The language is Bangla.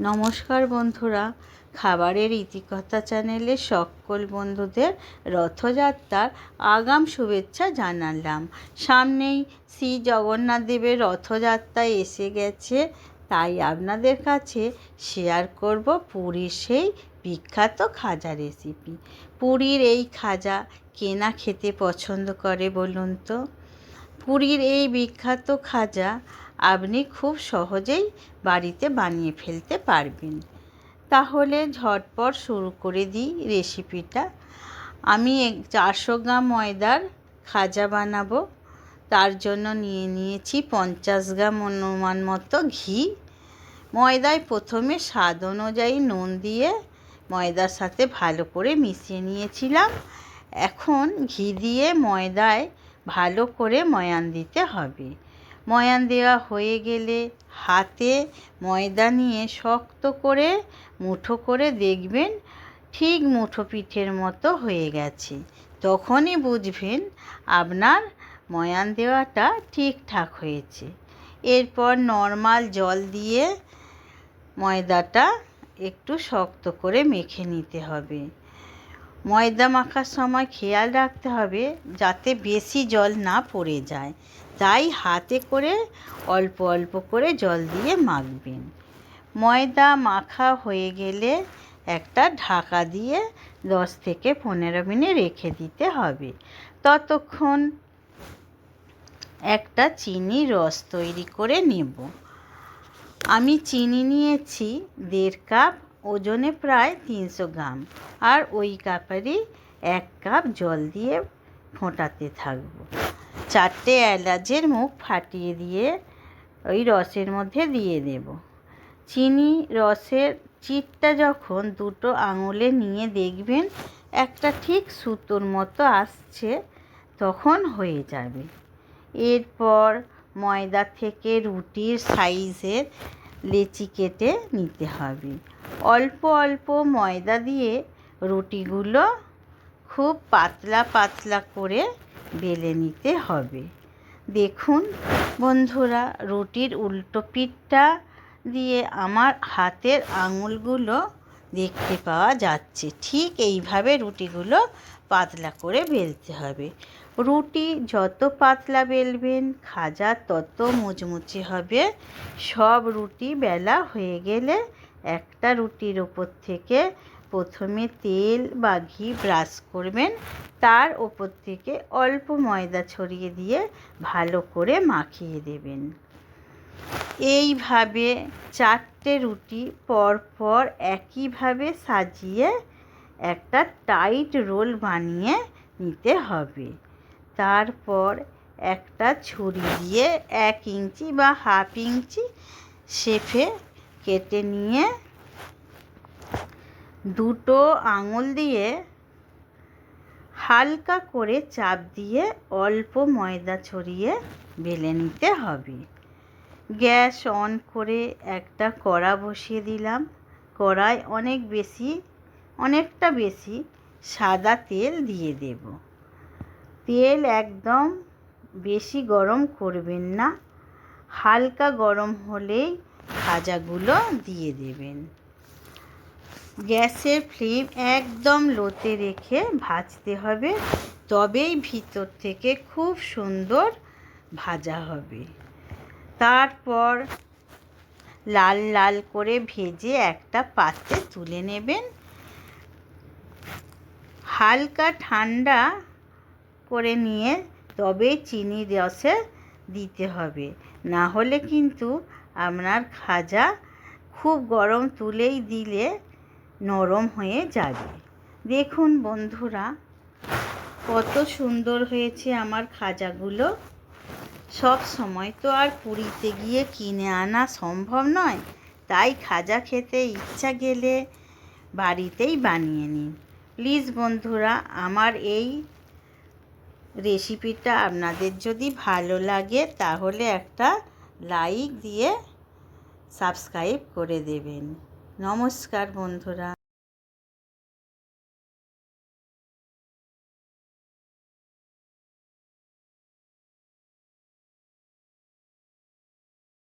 নমস্কার বন্ধুরা, খাবারের ইতিকথা চ্যানেলে সকল বন্ধুদের রথযাত্রার আগাম শুভেচ্ছা জানালাম। সামনেই শ্রী জগন্নাথ দেবের রথযাত্রা এসে গেছে, তাই আপনাদের কাছে শেয়ার করব পুরীর সেই বিখ্যাত খাজা রেসিপি পুরীর এই খাজা কেনা খেতে পছন্দ করে বলুন তো? পুরীর এই বিখ্যাত খাজা আপনি খুব সহজেই বাড়িতে বানিয়ে ফেলতে পারবেন। তাহলে ঝটপট শুরু করে দিই রেসিপিটা। আমি চারশো গ্রাম ময়দার খাজা বানাবো। তার জন্য নিয়ে নিয়েছি পঞ্চাশ গ্রাম অনুমান মতো ঘি। ময়দায় প্রথমে স্বাদ অনুযায়ী নুন দিয়ে ময়দার সাথে ভালো করে মিশিয়ে নিয়েছিলাম। এখন ঘি দিয়ে ময়দায় ভালো করে ময়ান দিতে হবে। ময়ান দেওয়া হয়ে গেলে হাতে ময়দা নিয়ে শক্ত করে মুঠো করে দেখবেন ঠিক মুঠো পিঠের মতো হয়ে গেছে। তখনই বুঝবেন আপনার ময়ান দেওয়াটা ঠিকঠাক হয়েছে। এরপর নর্মাল জল দিয়ে ময়দাটা একটু শক্ত করে মেখে নিতে হবে। ময়দা মাখার সময় খেয়াল রাখতে হবে যাতে বেশি জল না পড়ে যায়। তাই হাতে করে অল্প অল্প করে জল দিয়ে মাখবেন। ময়দা মাখা হয়ে গেলে একটা ঢাকা দিয়ে দশ থেকে পনেরো মিনিট রেখে দিতে হবে। ততক্ষণ একটা চিনি রস তৈরি করে নেব। আমি চিনি নিয়েছি দেড় কাপ ওজনে প্রায় তিনশো গ্রাম। আর ওই কাপেরই এক কাপ জল দিয়ে ফোটাতে থাকব। চারটে এলাচের মুখ ফাটিয়ে দিয়ে ওই রসের মধ্যে দিয়ে দেব। চিনি রসের চিটটা যখন দুটো আঙুলে নিয়ে দেখবেন, একটা ঠিক সুতোর মতো আসছে, তখন হয়ে যাবে। এরপর ময়দা থেকে রুটির সাইজের লেচি কেটে নিতে হবে। অল্প অল্প ময়দা দিয়ে রুটিগুলো খুব পাতলা পাতলা করে বেলে নিতে হবে। দেখুন বন্ধুরা, রুটির উল্টো পিঠটা দিয়ে আমার হাতের আঙুলগুলো দেখতে পাওয়া যাচ্ছে। ঠিক এইভাবে রুটিগুলো পাতলা করে বেলতে হবে। রুটি যত পাতলা বেলবেন, খাজা তত মুচমুচে হবে। সব রুটি বেলা হয়ে গেলে একটা রুটির ওপর থেকে প্রথমে তেল বা ঘি ব্রাশ করবেন। তার ওপর থেকে অল্প ময়দা ছড়িয়ে দিয়ে ভালো করে মাখিয়ে দেবেন। এইভাবে চারটে রুটি পরপর একইভাবে সাজিয়ে একটা টাইট রোল বানিয়ে নিতে হবে। তারপর একটা ছুরি দিয়ে এক ইঞ্চি বা হাফ ইঞ্চি শেফে কেটে নিয়ে দুটো আঙুল দিয়ে হালকা করে চাপ দিয়ে অল্প ময়দা ছড়িয়ে বেলে নিতে হবে। গ্যাস অন করে একটা কড়া বসিয়ে দিলাম। কড়াই অনেক বেশি, অনেকটা বেশি সাদা তেল দিয়ে দেব। তেল একদম বেশি গরম করবেন না। হালকা গরম হলেই ভাজাগুলো দিয়ে দেবেন। গ্যাসের ফ্লেম একদম লোতে রেখে ভাজতে হবে, তবেই ভিতর থেকে খুব সুন্দর ভাজা হবে। তারপর লাল লাল করে ভেজে একটা পাত্রে তুলে নেবেন। হালকা ঠান্ডা করে নিয়ে তবে চিনি রসে দিতে হবে। না হলে কিন্তু আপনার খাজা খুব গরম তুলেই দিলে নরম হয়ে যাবে। দেখুন বন্ধুরা, কত সুন্দর হয়েছে আমার খাজাগুলো। সব সময় তো আর পুরীতে গিয়ে কিনে আনা সম্ভব নয়। তাই খাজা খেতে ইচ্ছা গেলে বাড়িতেই বানিয়ে নিন। প্লিজ বন্ধুরা, আমার এই রেসিপিটা আপনাদের যদি ভালো লাগে তাহলে একটা লাইক দিয়ে সাবস্ক্রাইব করে দেবেন। নমস্কার বন্ধুরা।